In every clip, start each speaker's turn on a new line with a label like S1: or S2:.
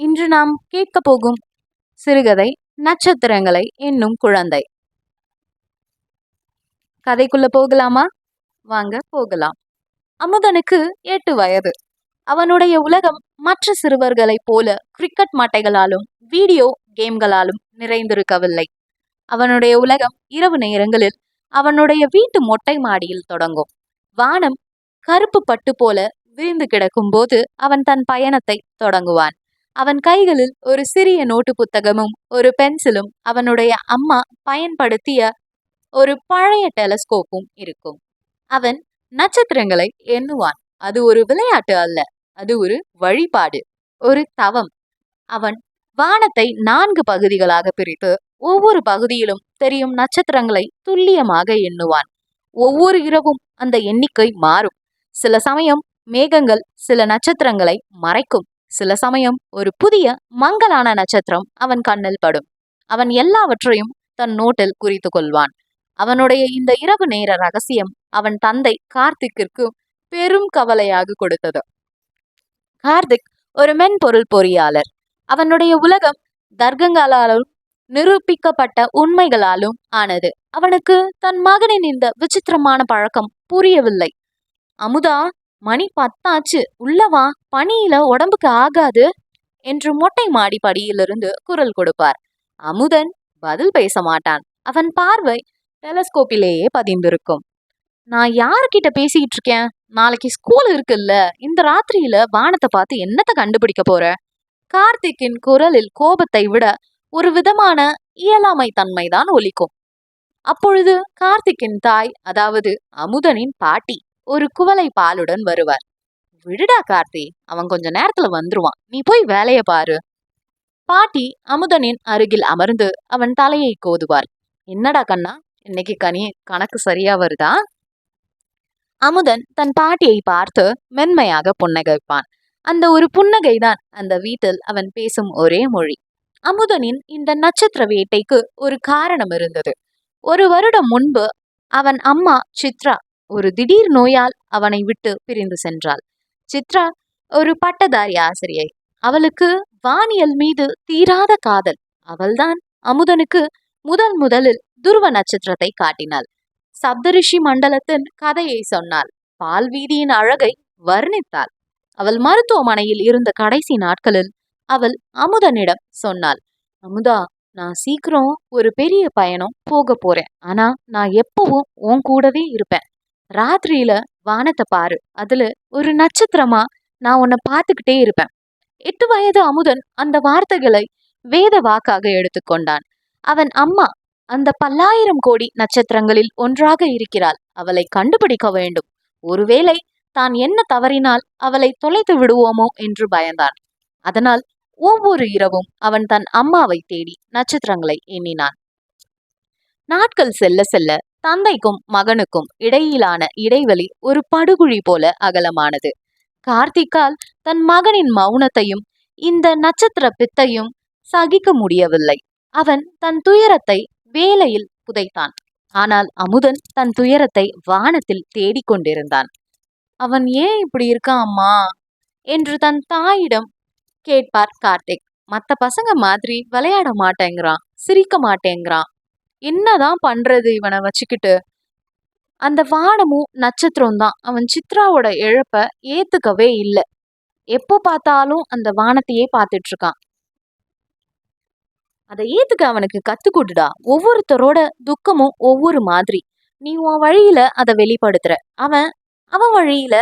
S1: இன்று நாம் கேட்கப் போகும் சிறுகதை நட்சத்திரங்களை என்னும் குழந்தை. கதைக்குள்ள போகலாமா? வாங்க போகலாம். அமுதனுக்கு எட்டு வயது. அவனுடைய உலகம் மற்ற சிறுவர்களைப் போல கிரிக்கெட் மாட்டைகளாலும் வீடியோ கேம்களாலும் நிறைந்திருக்கவில்லை. அவனுடைய உலகம் இரவு நேரங்களில் அவனுடைய வீட்டு மொட்டை மாடியில் தொடங்கும். வானம் கருப்பு பட்டு போல விரிந்து கிடக்கும்போது அவன் தன் பயணத்தை தொடங்குவான். அவன் கைகளில் ஒரு சிறிய நோட்டு புத்தகமும் ஒரு பென்சிலும் அவனுடைய அம்மா பயன்படுத்திய ஒரு பழைய டெலஸ்கோப்பும் இருக்கும். அவன் நட்சத்திரங்களை எண்ணுவான். அது ஒரு விளையாட்டு அல்ல அது ஒரு வழிபாடு ஒரு தவம். அவன் வானத்தை நான்கு பகுதிகளாக பிரித்து ஒவ்வொரு பகுதியிலும் தெரியும் நட்சத்திரங்களை துல்லியமாக எண்ணுவான். ஒவ்வொரு இரவும் அந்த எண்ணிக்கை மாறும். சில சமயம் மேகங்கள் சில நட்சத்திரங்களை மறைக்கும். சில சமயம் ஒரு புதிய மங்கலான நட்சத்திரம் அவன் கண்ணில் படும். அவன் எல்லாவற்றையும் தன் நோட்டில் குறித்து கொள்வான். அவனுடைய இந்த இரவு நேர ரகசியம் அவன் தந்தை கார்த்திக்கிற்கு பெரும் கவலையாக கொடுத்தது. கார்த்திக் ஒரு மென்பொருள் பொறியாளர். அவனுடைய உலகம் தர்க்கங்களாலும் நிரூபிக்கப்பட்ட உண்மைகளாலும் ஆனது. அவனுக்கு தன் மகனின் இந்த விசித்திரமான பழக்கம் புரியவில்லை. அமுதா மணி பத்தாச்சு. உள்ளவா பனியில உடம்புக்கு ஆகாது என்று மொட்டை மாடி படியிலிருந்து குரல் கொடுப்பார். அமுதன் பதில் பேச மாட்டான். அவன் பார்வை டெலஸ்கோப்பிலேயே பதிந்திருக்கும். நான் யார்கிட்ட பேசிக்கிட்டு இருக்கேன்? நாளைக்கு ஸ்கூல் இருக்குல்ல. இந்த ராத்திரியில வானத்தை பார்த்து என்னத்தை கண்டுபிடிக்க போற? கார்த்திக்கின் குரலில் கோபத்தை விட ஒரு விதமான இயலாமை தன்மைதான் ஒலிக்கும். அப்பொழுது கார்த்திக்கின் தாய் அதாவது அமுதனின் பாட்டி ஒரு குவளை பாலுடன் வருவார். விடுடா கார்த்தி அவன் கொஞ்ச நேரத்துல வந்துருவான். நீ போய் வேலைய பாரு. பாட்டி அமுதனின் அருகில் அமர்ந்து அவன் தலையை கோதுவார் என்னடா கண்ணா இன்னைக்கு கனி கணக்கு சரியா வருதா? அமுதன் தன் பாட்டியை பார்த்து மென்மையாக புன்னகைப்பான். அந்த ஒரு புன்னகைதான் அந்த வீட்டில் அவன் பேசும் ஒரே மொழி. அமுதனின் இந்த நட்சத்திர வேட்டைக்கு ஒரு காரணம் இருந்தது. ஒரு வருடம் முன்பு அவன் அம்மா சித்ரா ஒரு திடீர் நோயால் அவனை விட்டு பிரிந்து சென்றாள். சித்ரா ஒரு பட்டதாரி ஆசிரியை. அவளுக்கு வானியல் மீது தீராத காதல். அவள்தான் அமுதனுக்கு முதல் முதலில் துருவ நட்சத்திரத்தை காட்டினாள். சப்தரிஷி மண்டலத்தின் கதையை சொன்னாள். பால் வீதியின் அழகை வர்ணித்தாள். அவள் மருத்துவமனையில் இருந்த கடைசி நாட்களில் அவள் அமுதனிடம் சொன்னாள். அமுதா நான் சீக்கிரம் ஒரு பெரிய பயணம் போக போறேன். ஆனா நான் எப்பவும் உன் கூடவே இருப்பேன். ராத்திரியில வானத்தை பாரு. அதுல ஒரு நட்சத்திரமா நான் உன்னை பார்த்துக்கிட்டே இருப்பேன். எட்டு வயது அமுதன் அந்த வார்த்தைகளை வேத வாக்காக எடுத்துக்கொண்டான் அவன் அம்மா அந்த பல்லாயிரம் கோடி நட்சத்திரங்களில் ஒன்றாக இருக்கிறாள். அவளை கண்டுபிடிக்க வேண்டும். ஒருவேளை தான் என்ன தவறினால் அவளை தொலைத்து விடுவோமோ என்று பயந்தான். அதனால் ஒவ்வொரு இரவும் அவன் தன் அம்மாவை தேடி நட்சத்திரங்களை எண்ணினான். நாட்கள் செல்ல செல்ல தந்தைக்கும் மகனுக்கும் இடையிலான இடைவெளி ஒரு படுகுழி போல அகலமானது. கார்த்திகால் தன் மகனின் மௌனத்தையும் இந்த நட்சத்திர பித்தையும் சகிக்க முடியவில்லை. அவன் தன் துயரத்தை வேலையில் புதைத்தான். ஆனால் அமுதன் தன் துயரத்தை வானத்தில் தேடிக்கொண்டிருந்தான் அவன் ஏன் இப்படி இருக்கான் அம்மா என்று தன் தாயிடம் கேட்பார் கார்த்திக். மத்த பசங்க மாதிரி விளையாட மாட்டேங்கிறான் சிரிக்க மாட்டேங்கிறான். என்னதான் பண்றது இவனை வச்சுக்கிட்டு? அந்த வானமும் நட்சத்திரம் தான் அவன் சித்ராவோட இழப்ப ஏத்துக்கவே இல்லை. எப்போ பார்த்தாலும் அந்த வானத்தையே பார்த்துட்டு இருக்கான் அதை ஏத்துக்க அவனுக்கு கத்து கொடுடா. ஒவ்வொருத்தரோட துக்கமும் ஒவ்வொரு மாதிரி. நீ உன் வழியில அதை வெளிப்படுத்துற. அவன் அவன் வழியில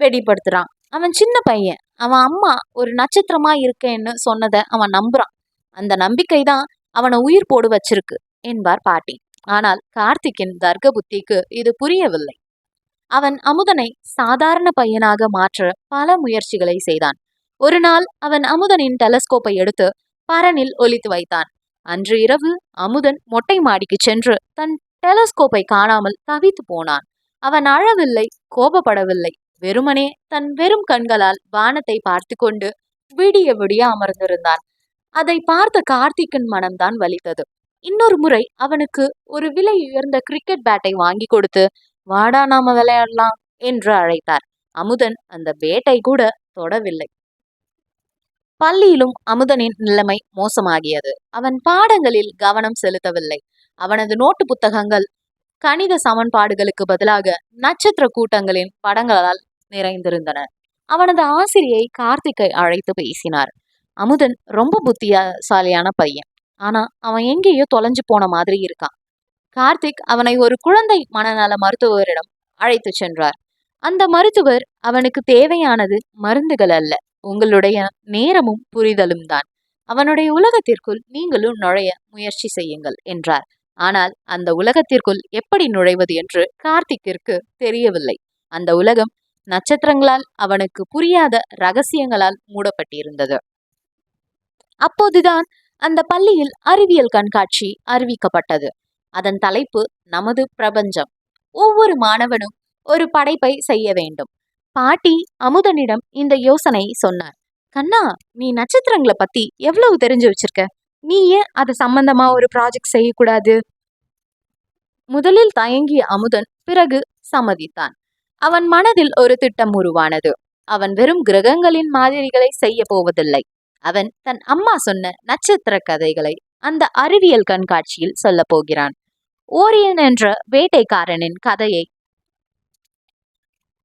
S1: வெளிப்படுத்துறான். அவன் சின்ன பையன். அவன் அம்மா ஒரு நட்சத்திரமா இருக்கேன்னு சொன்னதை அவன் நம்புறான். அந்த நம்பிக்கை தான் அவனை உயிர் போடு வச்சிருக்கு. என்பார் பாட்டி. ஆனால் கார்த்திக்கின் தர்க்க புத்திக்கு இது புரியவில்லை. அவன் அமுதனை சாதாரண பையனாக மாற்ற பல முயற்சிகளை செய்தான். ஒரு நாள் அவன் அமுதனின் டெலஸ்கோப்பை எடுத்து பரனில் ஒலித்து வைத்தான். அன்று இரவு அமுதன் மொட்டை மாடிக்கு சென்று தன் டெலஸ்கோப்பை காணாமல் தவித்து போனான். அவன் அழவில்லை கோபப்படவில்லை. வெறுமனே தன் வெறும் கண்களால் வானத்தை பார்த்து கொண்டு விடிய விடிய அமர்ந்திருந்தான். அதை பார்த்த கார்த்திக்கின் மனம்தான் வலித்தது. இன்னொரு முறை அவனுக்கு ஒரு விலை உயர்ந்த கிரிக்கெட் பேட்டை வாங்கி கொடுத்து வாடா நாம விளையாடலாம் என்று அழைத்தார். அமுதன் அந்த பேட்டை கூட தொடவில்லை. பள்ளியிலும் அமுதனின் நிலைமை மோசமாகியது. அவன் பாடங்களில் கவனம் செலுத்தவில்லை. அவனது நோட்டு புத்தகங்கள் கணித சமன்பாடுகளுக்கு பதிலாக நட்சத்திர கூட்டங்களின் படங்களால் நிறைந்திருந்தன. அவனது ஆசிரியை கார்த்திக்கை அழைத்து பேசினார். அமுதன் ரொம்ப புத்தியசாலியான பையன். ஆனா அவன் எங்கேயோ தொலைஞ்சு போன மாதிரி இருக்கான். கார்த்திக் அவனை ஒரு குழந்தை மனநல மருத்துவரிடம் அழைத்து சென்றார். அந்த மருத்துவர் அவனுக்கு தேவையானது மருந்துகள் அல்ல. உங்களுடைய நேரமும் புரிதலும் தான். அவனுடைய உலகத்திற்குள் நீங்களும் நுழைய முயற்சி செய்யுங்கள் என்றார். ஆனால் அந்த உலகத்திற்குள் எப்படி நுழைவது என்று கார்த்திக்கிற்கு தெரியவில்லை. அந்த உலகம் நட்சத்திரங்களால் அவனுக்கு புரியாத ரகசியங்களால் மூடப்பட்டிருந்தது. அப்போதுதான் அந்த பள்ளியில் அறிவியல் கண்காட்சி அறிவிக்கப்பட்டது. அதன் தலைப்பு நமது பிரபஞ்சம். ஒவ்வொரு மாணவனும் ஒரு படைப்பை செய்ய வேண்டும். பாட்டி அமுதனிடம் இந்த யோசனை சொன்னார். கண்ணா நீ நட்சத்திரங்களை பத்தி எவ்வளவு தெரிஞ்சு வச்சிருக்க? நீ ஏன் அது சம்பந்தமா ஒரு ப்ராஜெக்ட் செய்யக்கூடாது? முதலில் தயங்கிய அமுதன் பிறகு சம்மதித்தான். அவன் மனதில் ஒரு திட்டம் உருவானது. அவன் வெறும் கிரகங்களின் மாதிரிகளை செய்ய போவதில்லை. அவன் தன் அம்மா சொன்ன நட்சத்திர கதைகளை அந்த அறிவியல் கண்காட்சியில் சொல்ல போகிறான். ஓரியன் என்ற வேட்டைக்காரனின் கதையை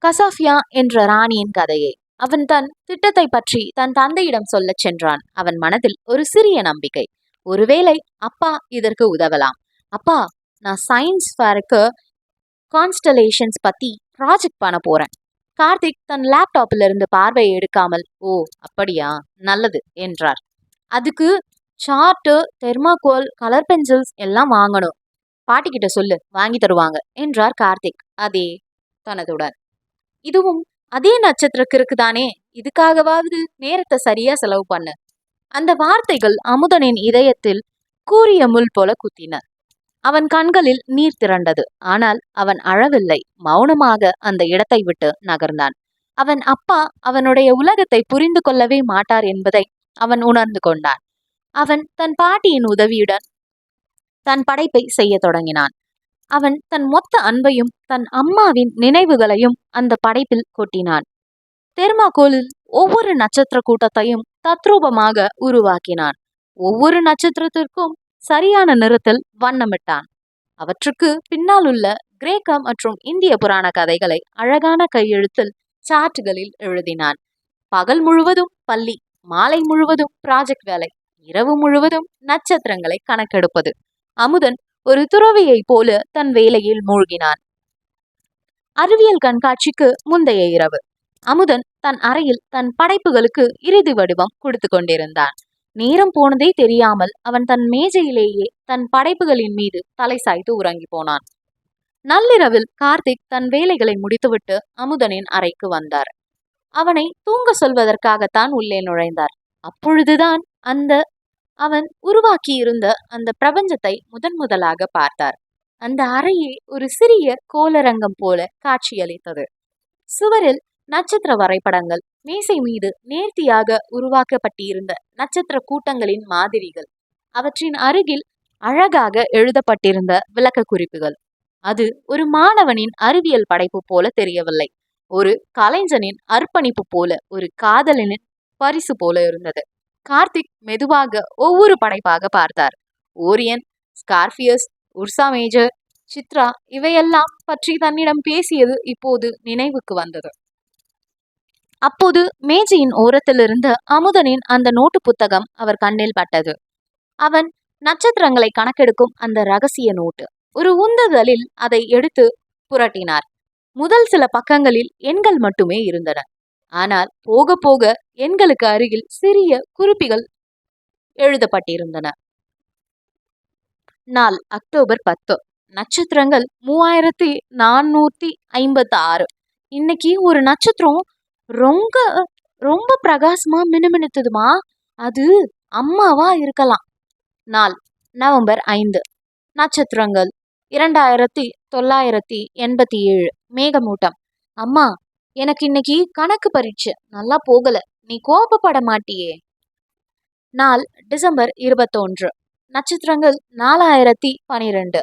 S1: கசாஃபியா என்ற ராணியின் கதையை அவன் தன் திட்டத்தை பற்றி தன் தந்தையிடம் சொல்லச் சென்றான். அவன் மனதில் ஒரு சிறிய நம்பிக்கை. ஒருவேளை அப்பா இதற்கு உதவலாம். அப்பா நான் சயின்ஸ் ஃபேருக்கு கான்ஸ்டலேஷன்ஸ் பத்தி ப்ராஜெக்ட் பண்ண போறேன். கார்த்திக் தன் லேப்டாப்ல இருந்து பார்வையை எடுக்காமல் ஓ அப்படியா? நல்லது என்றார். அதுக்கு சார்ட்டு தெர்மாகோல் கலர் பென்சில்ஸ் எல்லாம் வாங்கணும். பாட்டிக்கிட்ட சொல்லு வாங்கி தருவாங்க என்றார் கார்த்திக். அதே தனதுடன். இதுவும் அதே நட்சத்திரக்கு தானே? இதுக்காகவாவது நேரத்தை சரியா செலவு பண்ணு. அந்த வார்த்தைகள் அமுதனின் இதயத்தில் கூறிய முள் போல குத்தின. அவன் கண்களில் நீர் திரண்டது. ஆனால் அவன் அழவில்லை. மௌனமாக அந்த இடத்தை விட்டு நகர்ந்தான். அவன் அப்பா அவனுடைய உலகத்தை புரிந்து கொள்ளவே மாட்டார் என்பதை அவன் உணர்ந்து கொண்டான். அவன் தன் பாட்டியின் உதவியுடன் தன் படைப்பை செய்ய தொடங்கினான். அவன் தன் மொத்த அன்பையும் தன் அம்மாவின் நினைவுகளையும் அந்த படைப்பில் கொட்டினான். தெர்மாகோலில் ஒவ்வொரு நட்சத்திர கூட்டத்தையும் தத்ரூபமாக உருவாக்கினான். ஒவ்வொரு நட்சத்திரத்திற்கும் சரியான நிறத்தில் வண்ணமிட்டான். அவற்றுக்கு பின்னால் உள்ள கிரேக்க மற்றும் இந்திய புராண கதைகளை அழகான கையெழுத்தில் சாட்டுகளில் எழுதினான். பகல் முழுவதும் பள்ளி மாலை முழுவதும் ப்ராஜெக்ட் வேலை இரவு முழுவதும் நட்சத்திரங்களை கணக்கெடுப்பது. அமுதன் ஒரு துறவியைப் போல தன் வேலையில் மூழ்கினான். அறிவியல் கண்காட்சிக்கு முந்தைய இரவு. அமுதன் தன் அறையில் தன் படைப்புகளுக்கு இறுதி வடிவம் கொடுத்து கொண்டிருந்தான். நேரம் போனதே தெரியாமல் அவன் தன் மேஜையிலேயே தன் படைப்புகளின் மீது தலை சாய்த்து உறங்கி போனான். நள்ளிரவில் கார்த்திக் தன் வேலைகளை முடித்துவிட்டு அமுதனின் அறைக்கு வந்தார். அவனை தூங்க சொல்வதற்காகத்தான் உள்ளே நுழைந்தார். அப்பொழுதுதான் அந்த அவன் உருவாக்கியிருந்த அந்த பிரபஞ்சத்தை முதன் முதலாக பார்த்தார். அந்த அறையே ஒரு சிறிய கோலரங்கம் போல காட்சியளித்தது. சுவரில் நட்சத்திர வரைபடங்கள். மேசை மீது நேர்த்தியாக உருவாக்கப்பட்டிருந்த நட்சத்திர கூட்டங்களின் மாதிரிகள். அவற்றின் அருகில் அழகாக எழுதப்பட்டிருந்த விளக்க குறிப்புகள் அது ஒரு மாணவனின் அறிவியல் படைப்பு போல தெரியவில்லை. ஒரு கலைஞனின் அர்ப்பணிப்பு போல ஒரு காதலனின் பரிசு போல இருந்தது. கார்த்திக் மெதுவாக ஒவ்வொரு படைப்பாக பார்த்தார். Orion Scorpius Ursa Major Chitra இவையெல்லாம் பற்றி தன்னிடம் பேசியது இப்போது நினைவுக்கு வந்தது. அப்போது மேஜையின் ஓரத்திலிருந்து அமுதனின் அந்த நோட்டு புத்தகம் அவர் கண்ணில் பட்டது. அவன் நட்சத்திரங்களை கணக்கெடுக்கும் அந்த ரகசிய நோட்டு. ஒரு உந்துதலில் அதை எடுத்து புரட்டினார். முதல் சில பக்கங்களில் எண்கள் மட்டுமே இருந்தன. ஆனால் போக போக எண்களுக்கு அருகில் சிறிய குறிப்பிகள் எழுதப்பட்டிருந்தன. நாள் அக்டோபர் பத்து. நட்சத்திரங்கள் மூவாயிரத்தி நானூத்தி ஐம்பத்தி ஆறு இன்னைக்கு ஒரு நட்சத்திரம் ரொம்ப ரொம்ப பிரகாசமா மினுமினுத்துதுமா. அது அம்மாவா இருக்கலாம். நாள் நவம்பர் ஐந்து. நட்சத்திரங்கள் இரண்டாயிரத்தி தொள்ளாயிரத்தி எண்பத்தி ஏழு. மேகமூட்டம். அம்மா எனக்கு இன்னைக்கு கணக்கு பரீட்சை. நல்லா போகல. நீ கோபப்பட மாட்டியே. நாள் டிசம்பர் இருபத்தொன்று. நட்சத்திரங்கள் நாலாயிரத்தி பனிரெண்டு.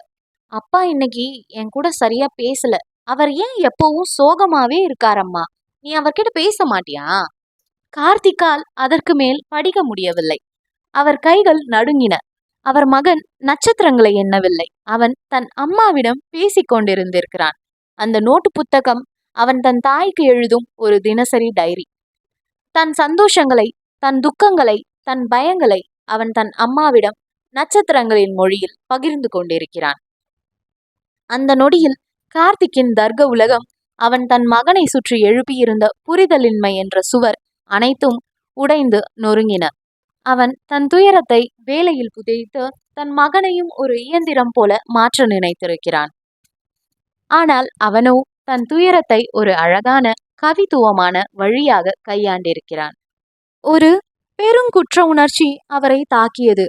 S1: அப்பா இன்னைக்கு என் கூட சரியா பேசல. அவர் ஏன் எப்பவும் சோகமாவே இருக்காரம்மா? நீ அவர்கிட்ட பேச மாட்டியா? கார்த்திக்கால் அதற்கு மேல் படிக்க முடியவில்லை. அவர் கைகள் நடுங்கின. அவர் மகன் நட்சத்திரங்களை எண்ணவில்லை. அவன் தன் அம்மாவிடம் பேசிக் கொண்டிருந்திருக்கிறான். அந்த நோட்டு புத்தகம் அவன் தன் தாய்க்கு எழுதும் ஒரு தினசரி டைரி. தன் சந்தோஷங்களை தன் துக்கங்களை தன் பயங்களை அவன் தன் அம்மாவிடம் நட்சத்திரங்களின் மொழியில் பகிர்ந்து கொண்டிருக்கிறான். அந்த நொடியில் கார்த்திக்கின் தர்க்க உலகம் அவன் தன் மகனை சுற்றி எழுப்பியிருந்த புரிதலின்மை என்ற சுவர் அனைத்தும் உடைந்து நொறுங்கின. அவன் தன் துயரத்தை வேலையில் புதைத்து தன் மகனையும் ஒரு இயந்திரம் போல மாற்ற நினைத்திருக்கிறான். ஆனால் அவனோ தன் துயரத்தை ஒரு அழகான கவித்துவமான வழியாக கையாண்டிருக்கிறான். ஒரு பெருங்குற்ற உணர்ச்சி அவரை தாக்கியது.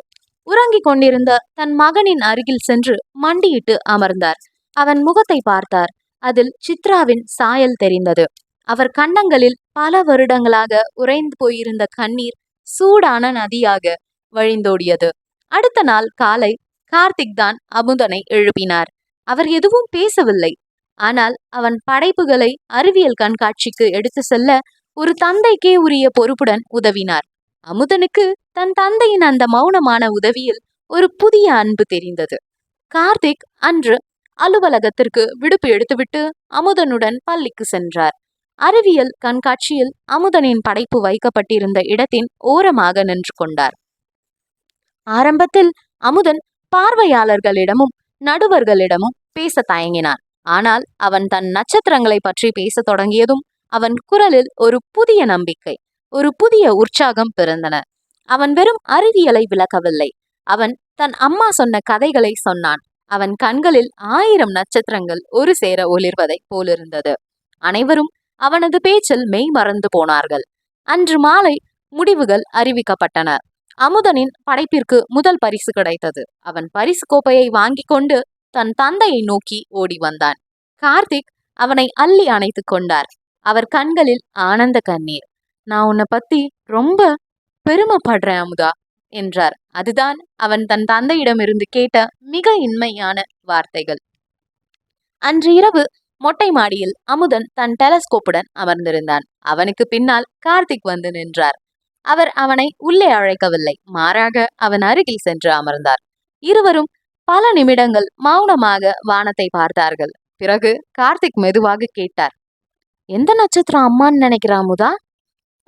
S1: உறங்கிக் கொண்டிருந்த தன் மகனின் அருகில் சென்று மண்டியிட்டு அமர்ந்தார். அவன் முகத்தை பார்த்தார். அதில் சித்ராவின் சாயல் தெரிந்தது. அவர் கன்னங்களில் பல வருடங்களாக உறைந்து போயிருந்த கண்ணீர் சூடான நதியாக வழிந்தோடியது. அடுத்த நாள் காலை கார்த்திக் தான் அமுதனை எழுப்பினார். அவர் எதுவும் பேசவில்லை. ஆனால் அவன் படைப்புகளை அறிவியல் கண்காட்சிக்கு எடுத்து செல்ல ஒரு தந்தைக்கே உரிய பொறுப்புடன் உதவினார். அமுதனுக்கு தன் தந்தையின் அந்த மௌனமான உதவியில் ஒரு புதிய அன்பு தெரிந்தது. கார்த்திக் அன்று அலுவலகத்திற்கு விடுப்பு எடுத்துவிட்டு அமுதனுடன் பள்ளிக்கு சென்றார். அறிவியல் கண்காட்சியில் அமுதனின் படைப்பு வைக்கப்பட்டிருந்த இடத்தின் ஓரமாக நின்று கொண்டார். ஆரம்பத்தில் அமுதன் பார்வையாளர்களிடமும் நடுவர்களிடமும் பேச தயங்கினான். ஆனால் அவன் தன் நட்சத்திரங்களை பற்றி பேசத் தொடங்கியதும் அவன் குரலில் ஒரு புதிய நம்பிக்கை ஒரு புதிய உற்சாகம் பிறந்தன. அவன் வெறும் அறிவியலை விளக்கவில்லை. அவன் தன் அம்மா சொன்ன கதைகளை சொன்னான். அவன் கண்களில் ஆயிரம் நட்சத்திரங்கள் ஒரு சேர ஒளிர்வதை போலிருந்தது. அனைவரும் அவனது பேச்சில் மெய் மறந்து போனார்கள். அன்று மாலை முடிவுகள் அறிவிக்கப்பட்டன. அமுதனின் படைப்பிற்கு முதல் பரிசு கிடைத்தது. அவன் பரிசு கோப்பையை வாங்கி கொண்டு தன் தந்தையை நோக்கி ஓடி வந்தான். கார்த்திக் அவனை அள்ளி அணைத்து கொண்டார். அவர் கண்களில் ஆனந்த கண்ணீர். நான் உன்னை பத்தி ரொம்ப பெருமைப்படுறேன் அமுதா என்றார். அதுதான் அவன் தன் தந்தையிடமிருந்து கேட்ட மிக இன்மையான வார்த்தைகள். அன்று இரவு மொட்டை மாடியில் அமுதன் தன் டெலஸ்கோப்புடன் அமர்ந்திருந்தான். அவனுக்கு பின்னால் கார்த்திக் வந்து நின்றார். அவர் அவனை உள்ளே அழைக்கவில்லை. மாறாக அவன் அருகில் சென்று அமர்ந்தார். இருவரும் பல நிமிடங்கள் மௌனமாக வானத்தை பார்த்தார்கள். பிறகு கார்த்திக் மெதுவாக கேட்டார். எந்த நட்சத்திரம் அம்மான்னு நினைக்கிற அமுதா?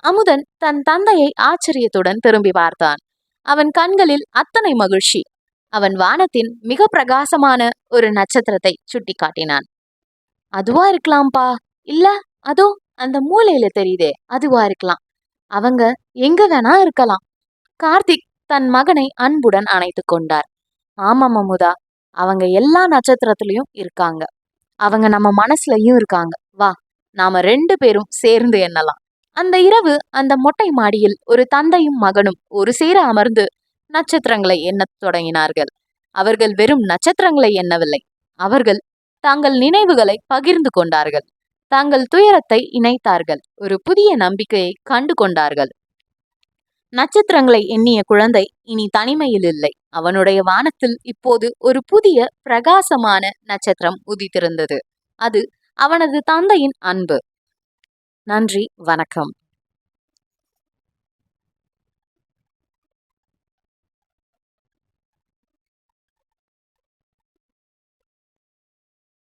S1: அமுதன் தன் தந்தையை ஆச்சரியத்துடன் திரும்பி பார்த்தான். அவன் கண்களில் அத்தனை மகிழ்ச்சி. அவன் வானத்தின் மிக பிரகாசமான ஒரு நட்சத்திரத்தை சுட்டி காட்டினான் அதுவா இருக்கலாம்ப்பா இல்ல அதோ அந்த மூலையில தெரியுதே அதுவா இருக்கலாம். அவங்க எங்க வேணா இருக்கலாம். கார்த்திக் தன் மகனை அன்புடன் அணைத்து கொண்டார். ஆமாம் அமுதா அவங்க எல்லா நட்சத்திரத்திலையும் இருக்காங்க. அவங்க நம்ம மனசுலயும் இருக்காங்க. வா நாம ரெண்டு பேரும் சேர்ந்து எண்ணலாம். அந்த இரவு அந்த மொட்டை மாடியில் ஒரு தந்தையும் மகனும் ஒரு சேர அமர்ந்து நட்சத்திரங்களை எண்ணத் தொடங்கினார்கள். அவர்கள் வெறும் நட்சத்திரங்களை எண்ணவில்லை. அவர்கள் தாங்கள் நினைவுகளை பகிர்ந்து கொண்டார்கள். தாங்கள் துயரத்தை இணைத்தார்கள். ஒரு புதிய நம்பிக்கையை கண்டு கொண்டார்கள். நட்சத்திரங்களை எண்ணிய குழந்தை இனி தனிமையில் இல்லை. அவனுடைய வானத்தில் இப்போது ஒரு புதிய பிரகாசமான நட்சத்திரம் உதித்திருந்தது. அது அவனது தந்தையின் அன்பு. நன்றி வணக்கம்.